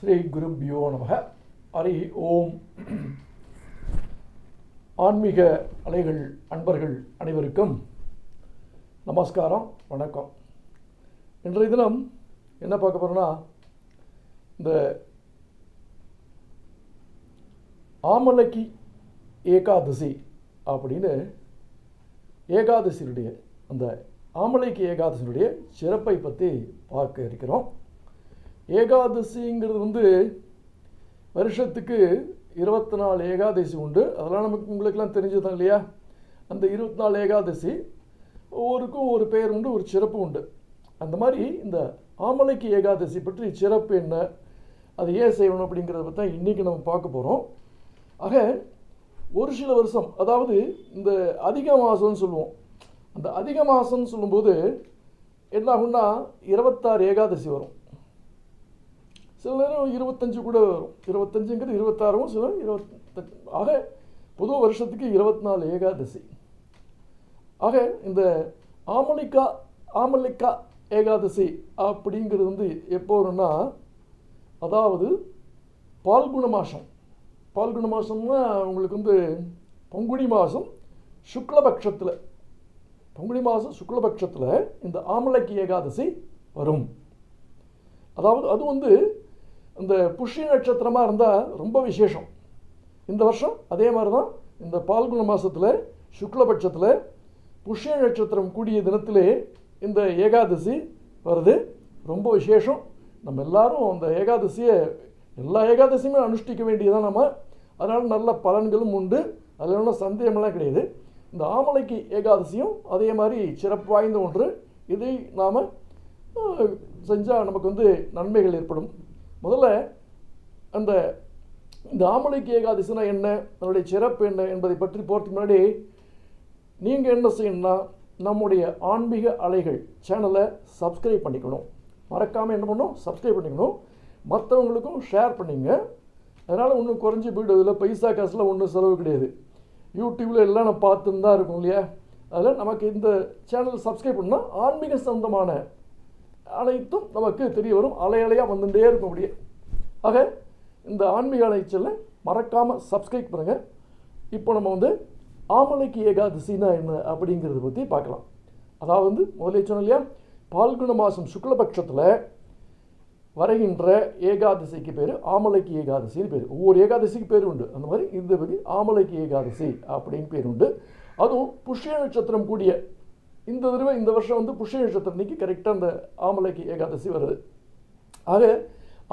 ஸ்ரீ குருப்பியோ நமக. ஹரி ஓம். ஆன்மீக அலைகள் அன்பர்கள் அனைவருக்கும் நமஸ்காரம் வணக்கம். இன்றைய தினம் என்ன பார்க்க போகிறோன்னா இந்த ஆமலக்கி ஏகாதசி அப்படின்னு ஏகாதசியுடைய அந்த ஆமலைக்கு ஏகாதசியினுடைய சிறப்பை பற்றி பார்க்க இருக்கிறோம். ஏகாதசிங்கிறது வந்து வருஷத்துக்கு இருபத்தி நாலு ஏகாதசி உண்டு. அதெல்லாம் நமக்கு உங்களுக்கெல்லாம் தெரிஞ்சதுதான் இல்லையா? அந்த இருபத்தி நாலு ஏகாதசி ஒவ்வொருக்கும் ஒரு பெயர் உண்டு ஒரு சிறப்பு உண்டு. அந்த மாதிரி இந்த ஆமலைக்கு ஏகாதசி பற்றி சிறப்பு என்ன அது ஏன் செய்யணும் அப்படிங்கிறத பற்றி தான் இன்றைக்கி நம்ம பார்க்க போகிறோம் ஆக ஒரு சில வருஷம் அதாவது இந்த அதிக மாதம்னு சொல்லுவோம். அந்த அதிக மாதம்னு சொல்லும்போது என்ன ஆகும்னா இருபத்தாறு ஏகாதசி வரும். சில நேரம் இருபத்தஞ்சு கூட வரும். இருபத்தஞ்சுங்கிறது இருபத்தாறும் சில இருபத்தஞ்சு. ஆக புது வருஷத்துக்கு இருபத்தி நாலு ஏகாதசி. ஆக இந்த ஆமலிக்கா ஆமலிக்கா ஏகாதசி அப்படிங்கிறது வந்து எப்போ வரும்னா அதாவது பால்குண மாதம் பால்குண மாதம்னா உங்களுக்கு வந்து பங்குனி மாதம் சுக்லபக்ஷத்தில். பங்குனி மாதம் சுக்லபக்ஷத்தில் இந்த ஆமலக்கி ஏகாதசி வரும். அதாவது அது வந்து இந்த புஷ்ய நட்சத்திரமாக இருந்தால் ரொம்ப விசேஷம். இந்த வருஷம் அதே மாதிரி தான் இந்த பால்குண மாதத்தில் சுக்லபட்சத்தில் புஷ்ய நட்சத்திரம் கூடிய தினத்திலே இந்த ஏகாதசி வருது. ரொம்ப விசேஷம். நம்ம எல்லாரும் அந்த ஏகாதசியை எல்லா ஏகாதசியுமே அனுஷ்டிக்க வேண்டியதான் நம்ம. அதனால் நல்ல பலன்களும் உண்டு. அதில் ஒன்றும் சந்தேகமெல்லாம் கிடையாது. இந்த ஆமலைக்கு ஏகாதசியும் அதே மாதிரி சிறப்பு வாய்ந்த ஒன்று. இதை நாம் செஞ்சால் நமக்கு வந்து நன்மைகள் ஏற்படும். முதல்ல அந்த இந்த ஆமலைக்கு ஏகாதசினா என்ன? அதனுடைய சிறப்பு என்ன என்பதை பற்றி போகிறதுக்கு முன்னாடி நீங்கள் என்ன செய்யணும்னா நம்முடைய ஆன்மீக அலைகள் சேனலை சப்ஸ்கிரைப் பண்ணிக்கணும். மறக்காமல் என்ன பண்ணணும்? சப்ஸ்கிரைப் பண்ணிக்கணும். மற்றவங்களுக்கும் ஷேர் பண்ணிங்க. அதனால் ஒன்றும் குறைஞ்சி போய்ட்டு இதில் பைசா காசில் ஒன்றும் செலவு கிடையாது. யூடியூப்பில் எல்லாம் நான் பார்த்துன்னு தான் இருக்கும் இல்லையா? அதில் நமக்கு இந்த சேனல் சப்ஸ்கிரைப் பண்ணால் ஆன்மீக சொந்தமான அனைத்தும் நமக்கு தெரிய வரும் அலையலையாக வந்துட்டே இருக்கும் அப்படியே. ஆக இந்த ஆன்மீக அலைச்சலை மறக்காமல் சப்ஸ்கிரைப் பண்ணுங்கள் இப்போ நம்ம வந்து ஆமலைக்கு ஏகாதசினா என்ன அப்படிங்கிறத பற்றி பார்க்கலாம். அதாவது வந்து முதலே சொன்னோம் இல்லையா பால்குண மாதம் சுக்லபட்சத்தில் வருகின்ற ஏகாதசிக்கு பேர் ஆமலைக்கு ஏகாதசின்னு பேர். ஒவ்வொரு ஏகாதசிக்கு பேர் உண்டு. அந்த மாதிரி இந்த பற்றி ஆமலைக்கு ஏகாதசி அப்படின்னு பேர் உண்டு. அதுவும் புஷ்ய நட்சத்திரம் கூடிய இந்த தடவை இந்த வருஷம் வந்து புஷ்ய நட்சத்திரம் கரெக்டாக அந்த ஆமலைக்கு ஏகாதசி வருது. ஆக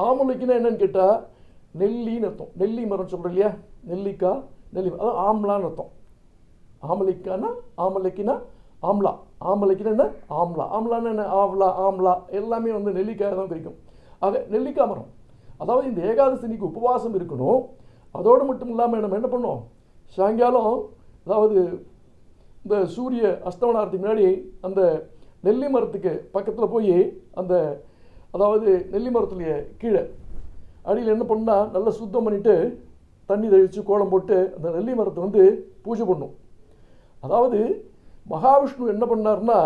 ஆமலைக்குன்னா என்னன்னு கேட்டால் நெல்லின்னு அர்த்தம். நெல்லி மரம் சொல்கிறோம் இல்லையா? நெல்லிக்காய் நெல்லி அதான் ஆம்லான்னு அர்த்தம். ஆமலைக்கானா ஆமலைக்குனா ஆம்லா. ஆமலைக்குன்னா என்ன? ஆம்லா. ஆம்லான்னு என்ன? ஆவ்லா ஆம்லா. எல்லாமே வந்து நெல்லிக்காய் தான் கிடைக்கும் ஆக நெல்லிக்காய் மரம். அதாவது இந்த ஏகாதசி இன்னைக்கு உபவாசம் இருக்கணும். அதோடு மட்டும் இல்லாமல் நம்ம என்ன பண்ணோம் சாயங்காலம் அதாவது இந்த சூரிய அஸ்தமனாரத்துக்கு முன்னாடி அந்த நெல்லி மரத்துக்கு பக்கத்தில் போய் அந்த அதாவது நெல்லி மரத்துலேயே கீழே அடியில் என்ன பண்ணால் நல்லா சுத்தம் பண்ணிவிட்டு தண்ணி தெளித்து கோலம் போட்டு அந்த நெல்லி மரத்தை வந்து பூஜை பண்ணும். அதாவது மகாவிஷ்ணு என்ன பண்ணார்னா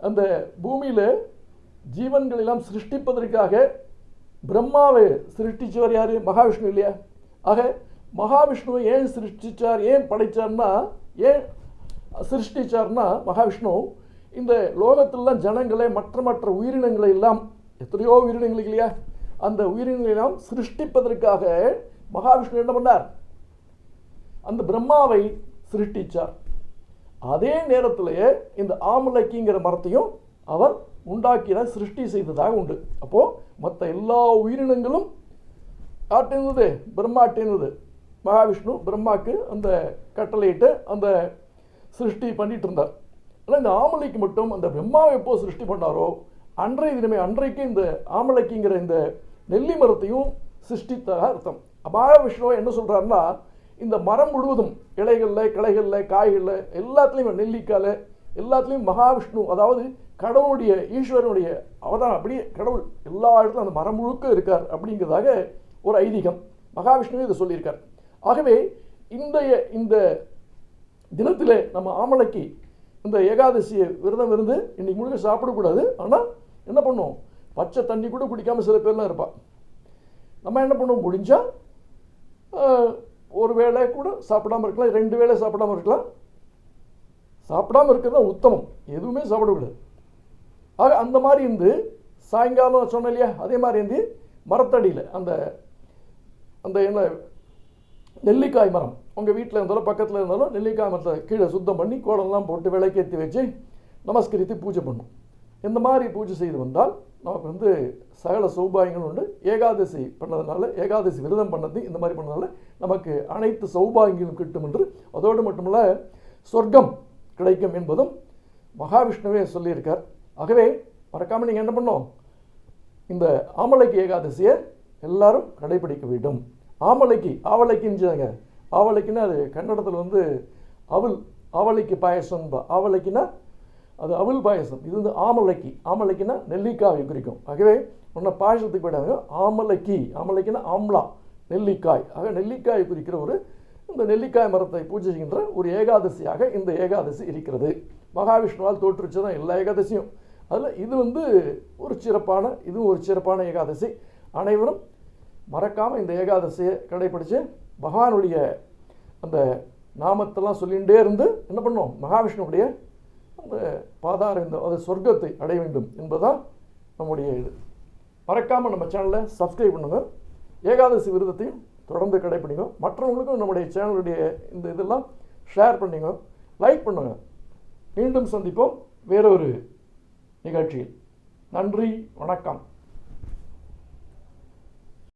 அந்த பூமியில் ஜீவன்கள் எல்லாம் சிருஷ்டிப்பதற்காக பிரம்மாவை சிருஷ்டிச்சவர் யார்? மகாவிஷ்ணு இல்லையா? ஆக மகாவிஷ்ணுவை ஏன் சிருஷ்டிச்சார் ஏன் படைத்தார்னா ஏன் சிருஷ்டிச்சார்னா மகாவிஷ்ணு இந்த லோகத்திலாம் ஜனங்களை மற்ற மற்ற உயிரினங்களை எல்லாம் எத்தனையோ உயிரினங்கள் இல்லையா? அந்த உயிரினங்களை எல்லாம் சிருஷ்டிப்பதற்காக மகாவிஷ்ணு என்ன பண்ணார்? அந்த பிரம்மாவை சிருஷ்டிச்சார். அதே நேரத்திலேயே இந்த ஆமலக்கிங்கிற மரத்தையும் அவர் உண்டாக்கின சிருஷ்டி செய்ததாக உண்டு. அப்போது மற்ற எல்லா உயிரினங்களும் ஆட்டினது பிரம்மாட்டினது. மகாவிஷ்ணு பிரம்மாக்கு அந்த கட்டளையிட்டு அந்த சிருஷ்டி பண்ணிட்டு இருந்தார் ஆனால் இந்த ஆமலைக்கு மட்டும் அந்த பிரம்மாவை எப்போ சிருஷ்டி பண்ணாரோ அன்றைய தினமே அன்றைக்கு இந்த ஆமலைக்குங்கிற இந்த நெல்லி மரத்தையும் சிருஷ்டித்தாக அர்த்தம். மகாவிஷ்ணுவை என்ன சொல்கிறாருன்னா இந்த மரம் முழுவதும் இலைகளில் கிளைகளில் காய்களில் எல்லாத்துலேயும் நெல்லிக்காயில் எல்லாத்துலேயும் மகாவிஷ்ணு அதாவது கடவுளுடைய ஈஸ்வரனுடைய அவதாரம் அப்படியே கடவுள் எல்லா இடத்துலையும் அந்த மரம் முழுக்க இருக்கார் அப்படிங்கிறதாக ஒரு ஐதீகம். மகாவிஷ்ணுவே இதை சொல்லியிருக்கார். ஆகவே இந்த இந்த தினத்திலே நம்ம ஆமலைக்கு இந்த ஏகாதசியை விரதம் இருந்து இன்னைக்கு முழுக்க சாப்பிடக்கூடாது ஆனால் என்ன பண்ணுவோம்? பச்சை தண்ணி கூட குடிக்காமல் சில பேர்லாம் இருப்பாள் நம்ம என்ன பண்ணுவோம்? முடிஞ்சால் ஒரு வேளை கூட சாப்பிடாம இருக்கலாம் ரெண்டு வேளை சாப்பிடாம இருக்கலாம். சாப்பிடாம இருக்கிறது தான் உத்தமம். எதுவுமே சாப்பிடக்கூடாது ஆக அந்த மாதிரி இருந்து சாயங்காலம் சொன்னேன் இல்லையா? அதே மாதிரி இருந்து மரத்தடியில் அந்த அந்த என்ன நெல்லிக்காய் மரம். உங்கள் வீட்டில் இருந்தாலும் பக்கத்தில் இருந்தாலும் நெல்லிக்காய் மரத்தை கீழே சுத்தம் பண்ணி கோலம்லாம் போட்டு விளக்கேற்றி வச்சு நமஸ்கரித்து பூஜை பண்ணும். இந்த மாதிரி பூஜை செய்து வந்தால் நமக்கு வந்து சகல சௌபாயங்கள் உண்டு. ஏகாதசி பண்ணதுனால ஏகாதசி விரதம் பண்ணது இந்த மாதிரி பண்ணதுனால நமக்கு அனைத்து சௌபாயங்களும் கிட்டும் என்று. அதோடு மட்டுமல்ல சொர்க்கம் கிடைக்கும் என்பதும் மகாவிஷ்ணுவே சொல்லியிருக்கார். ஆகவே மறக்காமல் நீங்கள் என்ன பண்ணோம் இந்த ஆமலைக்கு ஏகாதசியை எல்லாரும் கடைபிடிக்க வேண்டும். ஆமலைக்கு ஆவலைக்குன்னு ஆவலைக்குன்னா அது கன்னடத்தில் வந்து அவள் ஆவலைக்கு பாயசம் ஆவலைக்குன்னா அது அவள் பாயசம். இது வந்து ஆமலைக்கு. ஆமலைக்குன்னா நெல்லிக்காயை குறிக்கும். ஆகவே உன்ன பாயசத்துக்கு போயிட்டாங்க ஆமலைக்கு. ஆமலைக்குன்னா ஆம்லா நெல்லிக்காய். ஆக நெல்லிக்காயை குறிக்கிற ஒரு இந்த நெல்லிக்காய் மரத்தை பூஜை செய்கின்ற ஒரு ஏகாதசியாக இந்த ஏகாதசி இருக்கிறது. மகாவிஷ்ணுவால் தோற்றுச்சு தான் எல்லா ஏகாதசியும். அதில் இது வந்து ஒரு சிறப்பான இதுவும் ஒரு சிறப்பான ஏகாதசி. அனைவரும் மறக்காமல் இந்த ஏகாதசியை கடைப்பிடித்து பகவானுடைய அந்த நாமத்தெல்லாம் சொல்லிகிட்டே இருந்து என்ன பண்ணோம் மகாவிஷ்ணுவுடைய அந்த பாதார இந்த அது சொர்க்கத்தை அடைய வேண்டும் என்பதுதான் நம்முடைய இது. மறக்காமல் நம்ம சேனலை சப்ஸ்கிரைப் பண்ணுங்கள் ஏகாதசி விரதத்தையும் தொடர்ந்து கடைப்பிடிங்க மற்றவங்களுக்கும் நம்முடைய சேனலுடைய இந்த இதெல்லாம் ஷேர் பண்ணுங்க. லைக் பண்ணுங்க. மீண்டும் சந்திப்போம். வேறொரு நிகழ்ச்சியில். நன்றி. வணக்கம்.